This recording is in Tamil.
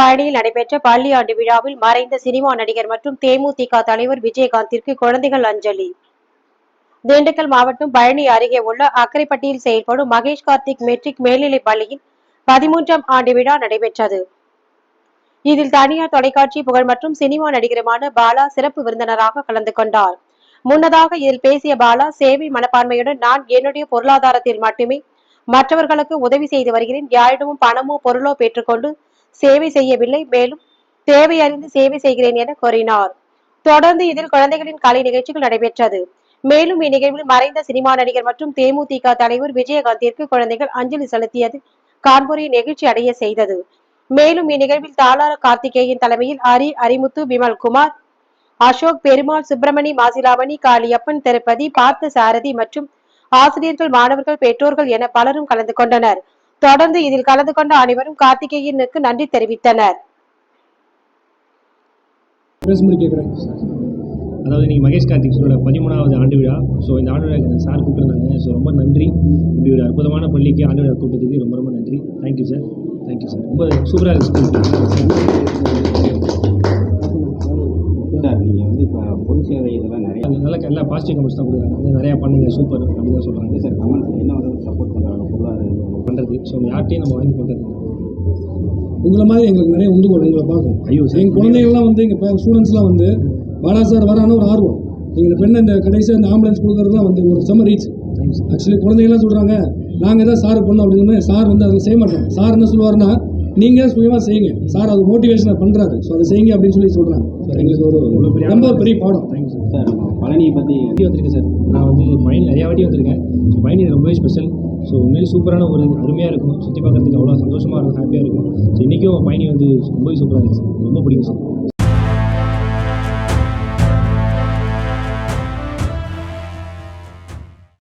பழனியில் நடைபெற்ற பள்ளி ஆண்டு விழாவில் மறைந்த சினிமா நடிகர் மற்றும் தேமுதிக தலைவர் விஜயகாந்திற்கு குழந்தைகள் அஞ்சலி. திண்டுக்கல் மாவட்டம் பழனி அருகே உள்ள அக்கரைப்பட்டியில் செயல்படும் மகேஷ் கார்த்திக் மெட்ரிக் மேல்நிலைப் பள்ளியில் பதிமூன்றாம் ஆண்டு விழா நடைபெற்றது. இதில் தனியார் தொலைக்காட்சி புகழ் மற்றும் சினிமா நடிகருமான பாலா சிறப்பு விருந்தினராக கலந்து கொண்டார். முன்னதாக இதில் பேசிய பாலா சேவை மனப்பான்மையுடன் நான் என்னுடைய பொருளாதாரத்தில் மட்டுமே மற்றவர்களுக்கு உதவி செய்து வருகிறேன். யாரிடமும் பணமோ பொருளோ பெற்றுக்கொண்டு சேவை செய்யவில்லை. மேலும் தேவை அறிந்து சேவை செய்கிறேன் என கூறினார். தொடர்ந்து இதில் குழந்தைகளின் கலை நிகழ்ச்சிகள் நடைபெற்றது. மேலும் இந்நிகழ்வில் மறைந்த சினிமா நடிகர் மற்றும் தேமுதிக தலைவர் விஜயகாந்திற்கு குழந்தைகள் அஞ்சலி செலுத்தியது கான்பூரை நெகிழ்ச்சி அடைய செய்தது. மேலும் இந்நிகழ்வில் தாளார கார்த்திகேயன் தலைமையில் ஹரி அரிமுத்து விமல்குமார் அசோக் பெருமாள் சுப்பிரமணி மாசிலாமணி காளியப்பன் திருப்பதி பார்த்த சாரதி மற்றும் ஆசிரியர்கள் மாணவர்கள் பெற்றோர்கள் என பலரும் கலந்து கொண்டனர். தொடர்ந்து இதில் கலந்து கொண்ட அனைவரும் கார்த்திகேயனுக்கு நன்றி தெரிவித்தனர். அதாவது இன்னைக்கு மகேஷ் கார்த்திக் சாரோட பதிமூணாவது ஆண்டு விழா. ஸோ இந்த ஆண்டு விழாக்கு சார் கூப்பிட்டுருந்தாங்க. ஸோ ரொம்ப நன்றி. இப்படி ஒரு அற்புதமான பள்ளிக்கு ஆண்டு விழா கூப்பிட்டதுக்கு ரொம்ப ரொம்ப நன்றி. தேங்க்யூ சார் தேங்க்யூ சார் ரொம்ப சூப்பராக இருக்கு சார் நீங்கள் வந்து இப்போ பொது சேவை இதெல்லாம் நிறைய நல்ல எல்லா பாசிட்டிவ் கமெண்ட்ஸ் தான் கொடுக்குறாங்க. நிறையா பண்ணுங்க. சூப்பர் அப்படின்னு தான் சொல்கிறாங்க சார் கமெண்ட்ஸ் என்ன பண்ணுறது ஸோ யார்ட்டையும் நம்ம வாங்கி பண்ணுறது உங்களை மாதிரி எங்களுக்கு நிறைய உந்துகோல் உங்களை பார்க்கும். ஐயோ சார். எங்கள் குழந்தைகள்லாம் வந்து எங்கள் ஸ்டூடெண்ட்ஸ்லாம் வந்து பாலா சார் வரான்னு ஒரு ஆர்வம். இந்த பெண்ணை இந்த கடைசியாக இந்த ஆம்புலன்ஸ் கொடுக்குறதுலாம் வந்து ஒரு செம்ம ரீச் ஆக்சுவலி குழந்தைங்களாம் சொல்கிறாங்க நாங்கள் எதாவது சார் பண்ணோம் அப்படின்னு. சார் வந்து அதில் செய்ய மாட்டோம். சார் என்ன சொல்லுவாருன்னா நீங்கள் சுயமாக செய்யுங்க. சார் அது மோட்டிவேஷனை பண்ணுறாரு ஸோ அதை செய்யுங்க அப்படின்னு சொல்லி சொல்கிறாங்க எங்களுக்கு ஒரு ரொம்ப பெரிய பாடம். தேங்க்யூ சார் சார் பழனியை பற்றி வந்திருக்கேன் சார் நான் வந்து பயணி நிறையா வாட்டி வந்திருக்கேன். ஸோ பயணி ரொம்பவே ஸ்பெஷல் ஸோ உண்மையிலே சூப்பரான ஒரு அருமையாக இருக்கும். சுற்றி பார்க்குறதுக்கு அவ்வளோ சந்தோஷமாக இருக்கும் ஹாப்பியாக இருக்கும். ஸோ இன்றைக்கும் பயணி வந்து ரொம்பவே சூப்பராக இருக்குது சார் ரொம்ப பிடிக்கும் சார்.